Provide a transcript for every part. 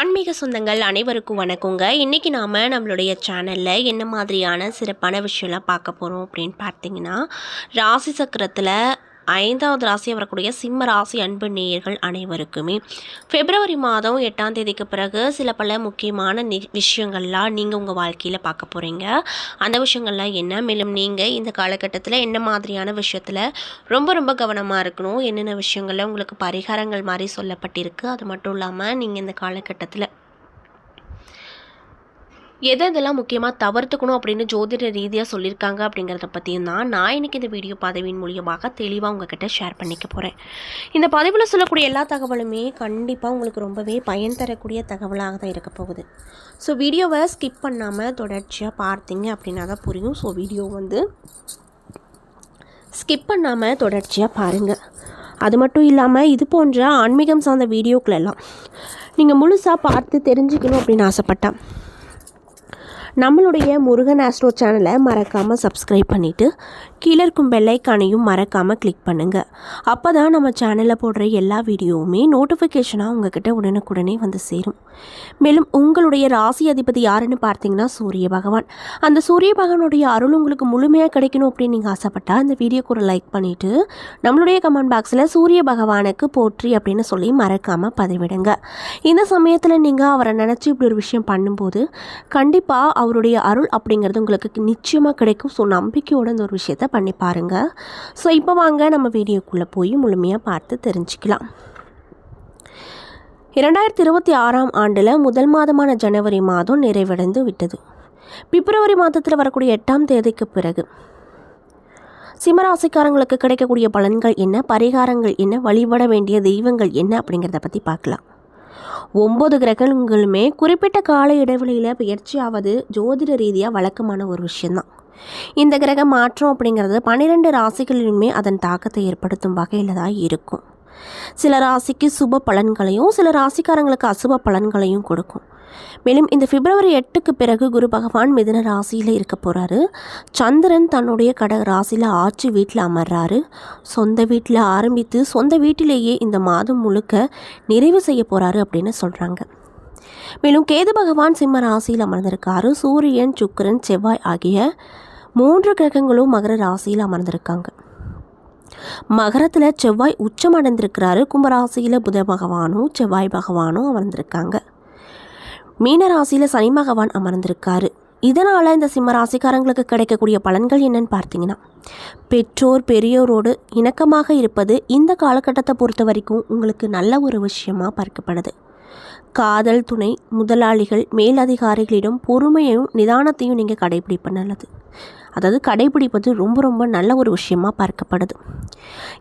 ஆன்மீக சொந்தங்கள் அனைவருக்கும் வணக்கங்க. இன்றைக்கி நாம் நம்மளுடைய சேனலில் என்ன மாதிரியான சிறப்பான விஷயம்லாம் பார்க்க போகிறோம் அப்படின்னு பார்த்தீங்கன்னா ராசி சக்கரத்தில் ஐந்தாவது ராசியாக வரக்கூடிய சிம்ம ராசி அன்பு நேயர்கள் அனைவருக்குமே பிப்ரவரி மாதம் எட்டாம் தேதிக்கு பிறகு சில பல முக்கியமான நி விஷயங்கள்லாம் நீங்கள் உங்கள் வாழ்க்கையில் பார்க்க போகிறீங்க அந்த விஷயங்கள்லாம் என்ன? மேலும் நீங்கள் இந்த காலகட்டத்தில் என்ன மாதிரியான விஷயத்தில் ரொம்ப ரொம்ப கவனமாக இருக்கணும்? என்னென்ன விஷயங்களில் உங்களுக்கு பரிகாரங்கள் மாதிரி சொல்லப்பட்டிருக்கு? அது மட்டும் இல்லாமல் நீங்கள் இந்த காலகட்டத்தில் எது எதெல்லாம் முக்கியமாக தவிர்த்துக்கணும் அப்படின்னு ஜோதிட ரீதியாக சொல்லியிருக்காங்க அப்படிங்கிறத பற்றியும் தான் நான் இன்றைக்கி இந்த வீடியோ பதவியின் மூலியமாக தெளிவாக உங்ககிட்ட ஷேர் பண்ணிக்க போகிறேன் இந்த பதிவில் சொல்லக்கூடிய எல்லா தகவலுமே கண்டிப்பாக உங்களுக்கு ரொம்பவே பயன் தரக்கூடிய தகவலாக தான் இருக்க போகுது. ஸோ வீடியோவை ஸ்கிப் பண்ணாமல் தொடர்ச்சியாக பார்த்தீங்க அப்படின்னா தான் புரியும். ஸோ வீடியோ வந்து ஸ்கிப் பண்ணாமல் தொடர்ச்சியாக பாருங்கள் அது மட்டும் இல்லாமல் இது போன்ற ஆன்மீகம் சார்ந்த வீடியோக்களெல்லாம் நீங்கள் முழுசாக பார்த்து தெரிஞ்சுக்கணும் அப்படின்னு ஆசைப்பட்டேன் நம்மளுடைய முருகன் ஆஸ்ட்ரோ சேனலை மறக்காமல் சப்ஸ்கிரைப் பண்ணிவிட்டு கீழே இருக்கும் பெல்லைக்கானையும் மறக்காமல் கிளிக் பண்ணுங்கள் அப்போ தான் நம்ம சேனலில் போடுற எல்லா வீடியோவுமே நோட்டிஃபிகேஷனாக உங்ககிட்ட உடனுக்குடனே வந்து சேரும். மேலும் உங்களுடைய ராசி அதிபதி யாருன்னு பார்த்தீங்கன்னா சூரிய பகவான். அந்த சூரிய பகவானுடைய அருள் உங்களுக்கு முழுமையாக கிடைக்கணும் அப்படின்னு நீங்கள் ஆசைப்பட்டால் இந்த வீடியோக்கு ஒரு லைக் பண்ணிவிட்டு நம்மளுடைய கமெண்ட் பாக்ஸில் சூரிய பகவானுக்கு போற்றி அப்படின்னு சொல்லி மறக்காமல் பதிவிடுங்க. இந்த சமயத்தில் நீங்கள் அவரை நினச்சி இப்படி ஒரு விஷயம் பண்ணும்போது கண்டிப்பாக அவருடைய அருள் அப்படிங்கிறது உங்களுக்கு நிச்சயமாக கிடைக்கும். ஸோ நம்பிக்கையோட இந்த ஒரு விஷயத்த பண்ணி பாருங்கள் ஸோ இப்போ வாங்க நம்ம வீடியோக்குள்ளே போய் முழுமையாக பார்த்து தெரிஞ்சுக்கலாம். இரண்டாயிரத்தி இருபத்தி ஆறாம் ஆண்டில் முதல் மாதமான ஜனவரி மாதம் நிறைவடைந்து விட்டது. பிப்ரவரி மாதத்தில் வரக்கூடிய எட்டாம் தேதிக்கு பிறகு சிம்மராசிக்காரங்களுக்கு கிடைக்கக்கூடிய பலன்கள் என்ன? பரிகாரங்கள் என்ன? வழிபட வேண்டிய தெய்வங்கள் என்ன? அப்படிங்கிறத பற்றி பார்க்கலாம். ஒம்பது கிரகங்களுமே குறிப்பிட்ட கால இடைவெளியில் பயிற்சியாவது ஜோதிட ரீதியாக வழக்கமான ஒரு விஷயந்தான் இந்த கிரக மாற்றம் அப்படிங்கிறது பன்னிரெண்டு ராசிகளிலுமே அதன் தாக்கத்தை ஏற்படுத்தும் வகையில் தான் இருக்கும். சில ராசிக்கு சுப பலன்களையும் சில ராசிக்காரங்களுக்கு அசுப பலன்களையும் கொடுக்கும். மேலும் இந்த பிப்ரவரி எட்டுக்கு பிறகு குரு பகவான் மிதன ராசியில் இருக்க போகிறாரு சந்திரன் தன்னுடைய கடக ராசியில் ஆட்சி வீட்டில் அமர்றாரு. சொந்த வீட்டில் ஆரம்பித்து சொந்த வீட்டிலேயே இந்த மாதம் முழுக்க நிறைவு செய்ய போகிறாரு அப்படின்னு சொல்கிறாங்க மேலும் கேது பகவான் சிம்ம ராசியில் அமர்ந்திருக்காரு. சூரியன் சுக்கரன் செவ்வாய் ஆகிய மூன்று கிரகங்களும் மகர ராசியில் அமர்ந்திருக்காங்க. மகரத்தில் செவ்வாய் உச்சம் அடைந்திருக்கிறாரு. கும்பராசியில் புத பகவானும் செவ்வாய் பகவானும் அமர்ந்திருக்காங்க. மீன ராசியில் சனி பகவான் அமர்ந்திருக்காரு. இதனால் இந்த சிம்ம ராசிக்காரங்களுக்கு கிடைக்கக்கூடிய பலன்கள் என்னன்னு பார்த்தீங்கன்னா பெற்றோர் பெரியோரோடு இணக்கமாக இருப்பது இந்த காலகட்டத்தை பொறுத்த வரைக்கும் உங்களுக்கு நல்ல ஒரு விஷயமாக பார்க்கப்படுது. காதல் துணை முதலாளிகள் மேலதிகாரிகளிடம் பொறுமையையும் நிதானத்தையும் நீங்கள் கடைபிடிப்ப நல்லது. அதாவது கடைபிடிப்பது ரொம்ப ரொம்ப நல்ல ஒரு விஷயமாக பார்க்கப்படுது.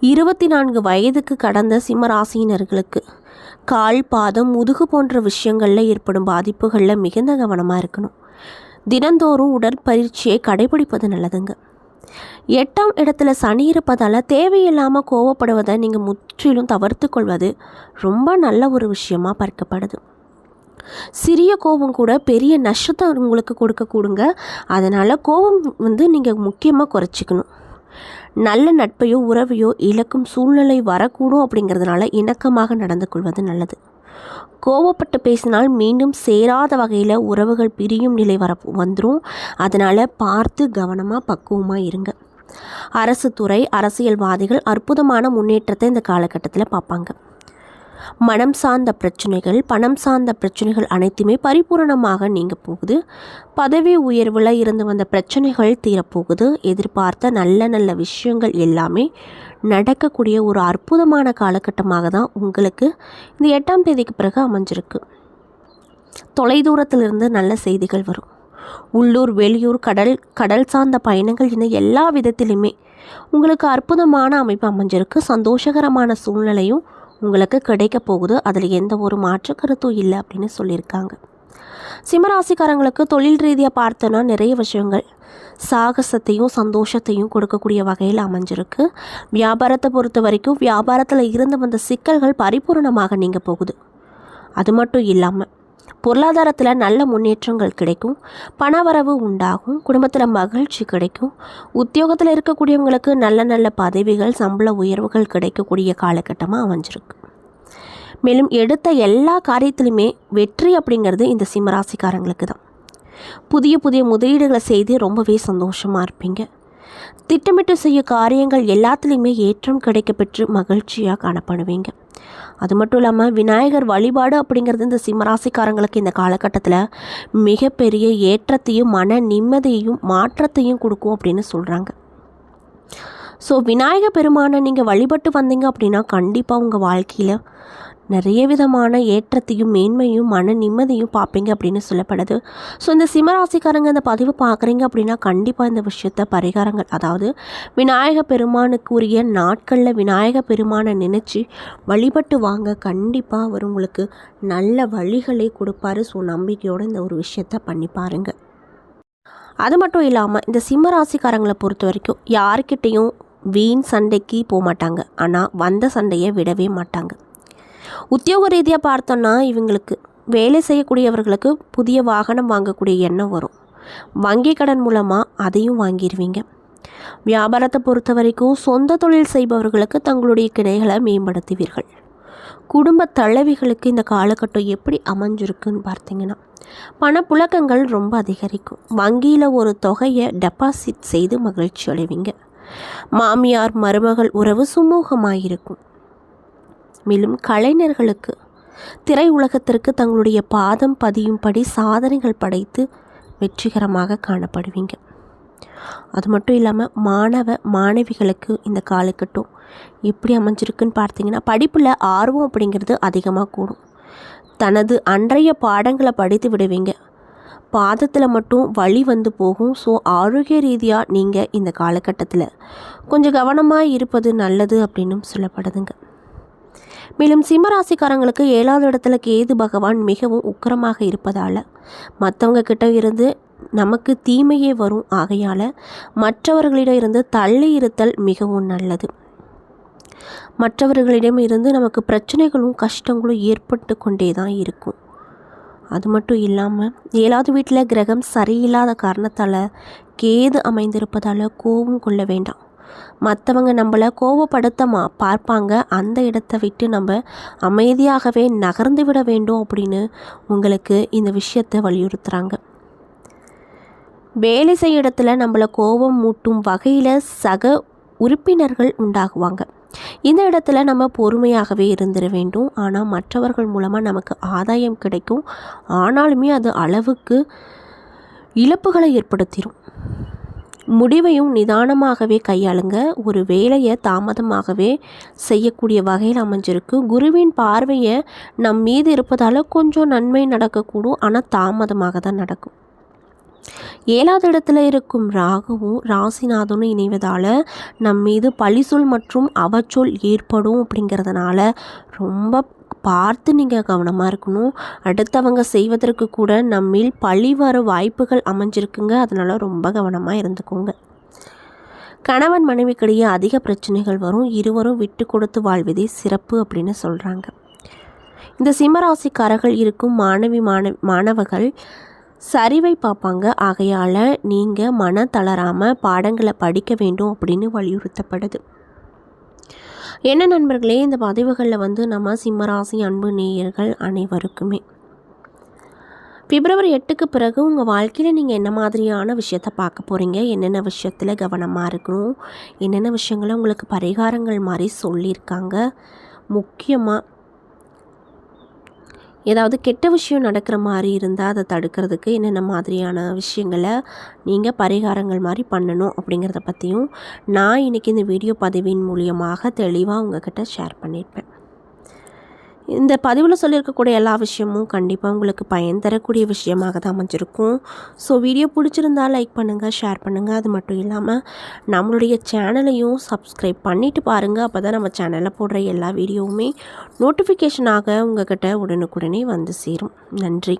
இருபத்தி நான்கு வயதுக்கு கடந்த சிம்மராசியினர்களுக்கு கால் பாதம் முதுகு போன்ற விஷயங்களில் ஏற்படும் பாதிப்புகளில் மிகுந்த கவனமாக இருக்கணும். தினந்தோறும் உடற்பயிற்சியை கடைபிடிப்பது நல்லதுங்க. எட்டாம் இடத்துல சனி இருப்பதால் தேவையில்லாமல் கோவப்படுவதை நீங்கள் முற்றிலும் தவிர்த்து கொள்வது ரொம்ப நல்ல ஒரு விஷயமாக பார்க்கப்படுது. சிறிய கோபம் கூட பெரிய நஷ்டத்தை உங்களுக்கு கொடுக்கக்கூடுங்க அதனால் கோபம் வந்து நீங்கள் முக்கியமாக குறைச்சிக்கணும். நல்ல நட்பையோ உறவையோ இழக்கும் சூழ்நிலை வரக்கூடும் அப்படிங்கிறதுனால இணக்கமாக நடந்து கொள்வது நல்லது. கோவப்பட்டு பேசினால் மீண்டும் சேராத வகையில் உறவுகள் பிரியும் நிலை வர வந்துடும் அதனால் பார்த்து கவனமாக பக்குவமாக இருங்க. அரசு துறை அரசியல்வாதிகள் அற்புதமான முன்னேற்றத்தை இந்த காலகட்டத்தில் பார்ப்பாங்க. மனம் சார்ந்த பிரச்சனைகள் பணம் சார்ந்த பிரச்சனைகள் அனைத்துமே பரிபூரணமாக நீங்க போகுது. பதவி உயர்வில் இருந்து வந்த பிரச்சனைகள் தீரப்போகுது. எதிர்பார்த்த நல்ல நல்ல விஷயங்கள் எல்லாமே நடக்கக்கூடிய ஒரு அற்புதமான காலகட்டமாக தான் உங்களுக்கு இந்த எட்டாம் தேதிக்கு பிறகு அமைஞ்சிருக்கு. தொலைதூரத்திலிருந்து நல்ல செய்திகள் வரும். உள்ளூர் வெளியூர் கடல் கடல் சார்ந்த பயணங்கள் என எல்லா விதத்திலுமே உங்களுக்கு அற்புதமான அமைப்பு அமைஞ்சிருக்கு. சந்தோஷகரமான சூழ்நிலையும் உங்களுக்கு கிடைக்க போகுது. அதில் எந்த ஒரு மாற்று கருத்தும் இல்லை அப்படின்னு சொல்லியிருக்காங்க. சிம்மராசிக்காரங்களுக்கு தொழில் ரீதியாக பார்த்தோன்னா நிறைய விஷயங்கள். சாகசத்தையும் சந்தோஷத்தையும் கொடுக்கக்கூடிய வகையில் அமைஞ்சிருக்கு. வியாபாரத்தை பொறுத்த வரைக்கும் வியாபாரத்தில் இருந்து வந்த சிக்கல்கள் பரிபூரணமாக நீங்கள் போகுது. அது மட்டும் இல்லாமல் பொருளாதாரத்தில் நல்ல முன்னேற்றங்கள் கிடைக்கும் பணவரவு உண்டாகும் குடும்பத்தில் மகிழ்ச்சி கிடைக்கும் உத்தியோகத்தில் இருக்கக்கூடியவங்களுக்கு நல்ல நல்ல பதவிகள் சம்பள உயர்வுகள் கிடைக்கக்கூடிய காலகட்டமாக அமைஞ்சிருக்கு. மேலும் எடுத்த எல்லா காரியத்திலுமே வெற்றி அப்படிங்கிறது இந்த சிம்மராசிக்காரங்களுக்கு தான். புதிய புதிய முதலீடுகளை செய்து ரொம்பவே சந்தோஷமாக இருப்பீங்க. திட்டமிட்டு செய்ய காரியங்கள் எல்லாத்துலேயுமே ஏற்றம் கிடைக்க பெற்று மகிழ்ச்சியாக காணப்படுவீங்க. அது மட்டும் இல்லாமல் விநாயகர் வழிபாடு அப்படிங்கிறது இந்த சிம்மராசிக்காரங்களுக்கு இந்த காலகட்டத்தில் மிகப்பெரிய ஏற்றத்தையும் மன நிம்மதியையும் மாற்றத்தையும் கொடுக்கும் அப்படின்னு சொல்கிறாங்க ஸோ விநாயக பெருமானை நீங்கள் வழிபட்டு வந்தீங்க அப்படின்னா கண்டிப்பாக உங்கள் வாழ்க்கையில் நிறைய விதமான ஏற்றத்தையும் மேன்மையும் மன நிம்மதியும் பார்ப்பீங்க அப்படின்னு சொல்லப்படுது. ஸோ இந்த சிம்மராசிக்காரங்க இந்த பதிவு பார்க்குறீங்க அப்படின்னா கண்டிப்பாக இந்த விஷயத்த பரிகாரங்கள் அதாவது விநாயக பெருமானுக்குரிய நாட்களில் விநாயக பெருமானை நினச்சி வழிபட்டு வாங்க கண்டிப்பாக அவர் உங்களுக்கு நல்ல வழிகளை கொடுப்பாரு. ஸோ நம்பிக்கையோடு இந்த ஒரு விஷயத்த பண்ணி பாருங்கள் அது மட்டும் இல்லாமல் இந்த சிம்ம ராசிக்காரங்களை பொறுத்த வரைக்கும் யாருக்கிட்டேயும் வீண் சண்டைக்கு போக மாட்டாங்க ஆனால் வந்த சண்டையை விடவே மாட்டாங்க. உத்தியோக ரீதியாக பார்த்தோன்னா இவங்களுக்கு வேலை செய்யக்கூடியவர்களுக்கு புதிய வாகனம் வாங்கக்கூடிய எண்ணம் வரும். வங்கி கடன் மூலமாக அதையும் வாங்கிடுவீங்க வியாபாரத்தை பொறுத்த வரைக்கும் சொந்த தொழில் செய்பவர்களுக்கு தங்களுடைய கிளைகளை மேம்படுத்துவீர்கள். குடும்ப தலைவிகளுக்கு இந்த காலகட்டம் எப்படி அமைஞ்சிருக்குன்னு பார்த்தீங்கன்னா பணப்புழக்கங்கள் ரொம்ப அதிகரிக்கும். வங்கியில் ஒரு தொகையை டெபாசிட் செய்து மகிழ்ச்சி அடைவீங்க. மாமியார் மருமகள் உறவு சுமூகமாக இருக்கும் மேலும் கலைஞர்களுக்கு. திரை உலகத்திற்கு தங்களுடைய பாதம் பதியும்படி சாதனைகள் படைத்து வெற்றிகரமாக காணப்படுவீங்க. அது மட்டும் இல்லாமல் மாணவ மாணவிகளுக்கு இந்த காலக்கட்டம் எப்படி அமைஞ்சிருக்குன்னு பார்த்தீங்கன்னா படிப்பில் ஆர்வம் அப்படிங்கிறது அதிகமாக கூடும். தனது அன்றைய பாடங்களை படித்து விடுவீங்க. பாதத்தில் மட்டும் வழி வந்து போகும். ஸோ ஆரோக்கிய ரீதியாக நீங்கள் இந்த காலகட்டத்தில் கொஞ்சம் கவனமாக இருப்பது நல்லது அப்படின்னும் சொல்லப்படுதுங்க. மேலும் சிம்மராசிக்காரங்களுக்கு ஏழாவது இடத்துல கேது பகவான் மிகவும் உக்கரமாக இருப்பதால் மற்றவங்க கிட்ட இருந்து நமக்கு தீமையே வரும் ஆகையால் மற்றவர்களிடம் இருந்து தள்ளி இருத்தல் மிகவும் நல்லது. மற்றவர்களிடம் இருந்து நமக்கு பிரச்சனைகளும் கஷ்டங்களும் ஏற்பட்டு கொண்டே தான் இருக்கும். அது மட்டும் இல்லாமல் ஏழாவது வீட்டில் கிரகம் சரியில்லாத காரணத்தால் கேது அமைந்திருப்பதால் கோபம் கொள்ள வேண்டாம். மற்றவங்க நம்மளை கோபப்படுத்த மா பார்ப்பாங்க. அந்த இடத்த விட்டு நம்ம அமைதியாகவே நகர்ந்து விட வேண்டும் அப்படின்னு உங்களுக்கு இந்த விஷயத்தை வலியுறுத்துகிறாங்க வேலை செய்ய இடத்துல நம்மளை கோபம் மூட்டும் வகையில் சக உறுப்பினர்கள் உண்டாகுவாங்க. இந்த இடத்துல நம்ம பொறுமையாகவே இருந்துட வேண்டும். ஆனால் மற்றவர்கள் மூலமாக நமக்கு ஆதாயம் கிடைக்கும். ஆனாலுமே அது அளவுக்கு இழப்புகளை ஏற்படுத்திடும் முடிவையும் நிதானமாகவே கையாளுங்க. ஒரு வேலையை தாமதமாகவே செய்யக்கூடிய வகையில் அமைஞ்சிருக்கு. குருவின் பார்வையை நம் மீது இருப்பதால் கொஞ்சம் நன்மை நடக்கக்கூடும். ஆனால் தாமதமாக தான் நடக்கும். ஏழாவது இடத்துல இருக்கும் ராகுவும் ராசிநாதனும் இணைவதால் நம் மீது பழிசொல் மற்றும் அவச்சொல் ஏற்படும் அப்படிங்கிறதுனால ரொம்ப பார்த்து நீங்கள் கவனமாக இருக்கணும். அடுத்தவங்க செய்வதற்கு கூட நம்மில் பழி வர வாய்ப்புகள் அமைஞ்சிருக்குங்க. அதனால் ரொம்ப கவனமாக இருந்துக்கோங்க. கணவன் மனைவிக்கிடையே அதிக பிரச்சனைகள் வரும். இருவரும் விட்டு கொடுத்து வாழ்வதே சிறப்பு அப்படின்னு சொல்கிறாங்க இந்த சிம்மராசிக்காரர்கள் இருக்கும் மாணவி மாணவ மாணவர்கள் சரிவை பார்ப்பாங்க. ஆகையால் நீங்கள் மன தளராமல் பாடங்களை படிக்க வேண்டும் அப்படின்னு வலியுறுத்தப்படுது. என்ன நண்பர்களே இந்த பதிவுகளில் வந்து நம்ம சிம்மராசி அன்பு நேயர்கள் அனைவருக்குமே. பிப்ரவரி எட்டுக்கு பிறகு உங்கள் வாழ்க்கையில் நீங்கள் என்ன மாதிரியான விஷயத்த பார்க்க போகிறீங்க என்னென்ன விஷயத்தில் கவனமாக இருக்கணும்? என்னென்ன விஷயங்களை உங்களுக்கு பரிகாரங்கள் மாதிரி சொல்லியிருக்காங்க? முக்கியமாக ஏதாவது கெட்ட விஷயம் நடக்கிற மாதிரி இருந்தால் அதை தடுக்கிறதுக்கு என்னென்ன மாதிரியான விஷயங்களை நீங்கள் பரிகாரங்கள் மாதிரி பண்ணணும் அப்படிங்கிறத பற்றியும் நான் இன்றைக்கி இந்த வீடியோ பதிவின் மூலியமாக தெளிவாக உங்ககிட்ட ஷேர் பண்ணியிருப்பேன். இந்த பதிவில் சொல்லியிருக்கக்கூடிய எல்லா விஷயமும் கண்டிப்பாக உங்களுக்கு பயன் தரக்கூடிய விஷயமாக தான் அமைஞ்சிருக்கும். ஸோ வீடியோ பிடிச்சிருந்தால் லைக் பண்ணுங்கள் ஷேர் பண்ணுங்கள் அது மட்டும் இல்லாமல் நம்மளுடைய சேனலையும் சப்ஸ்கிரைப் பண்ணிவிட்டு பாருங்கள் அப்போ தான் நம்ம சேனலில் போடுற எல்லா வீடியோவுமே நோட்டிஃபிகேஷனாக உங்கள்கிட்ட உடனுக்குடனே வந்து சேரும். நன்றி.